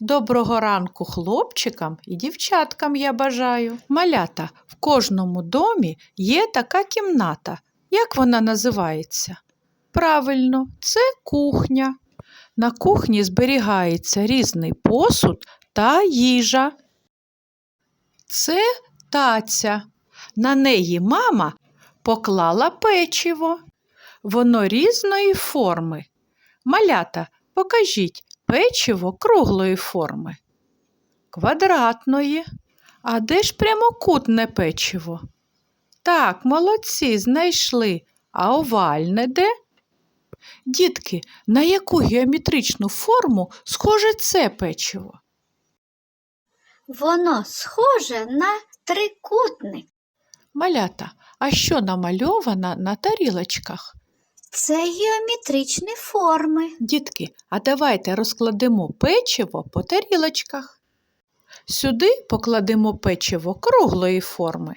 Доброго ранку хлопчикам і дівчаткам я бажаю. Малята, в кожному домі є така кімната. Як вона називається? Правильно, це кухня. На кухні зберігається різний посуд та їжа. Це таця. На неї мама поклала печиво. Воно різної форми. Малята, покажіть печиво круглої форми. Квадратної. А де ж прямокутне печиво? Так, молодці, знайшли. А овальне де? Дітки, на яку геометричну форму схоже це печиво? Воно схоже на трикутник. Малята, а що намальовано на тарілочках? Це геометричні форми. Дітки, а давайте розкладемо печиво по тарілочках. Сюди покладемо печиво круглої форми.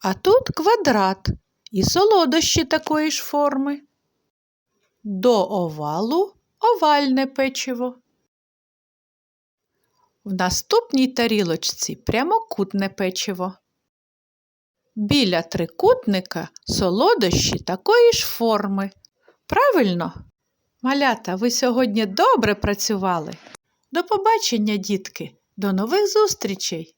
А тут квадрат і солодощі такої ж форми. До овалу овальне печиво. В наступній тарілочці прямокутне печиво. Біля трикутника солодощі такої ж форми. Правильно? Малята, ви сьогодні добре працювали. До побачення, дітки, до нових зустрічей!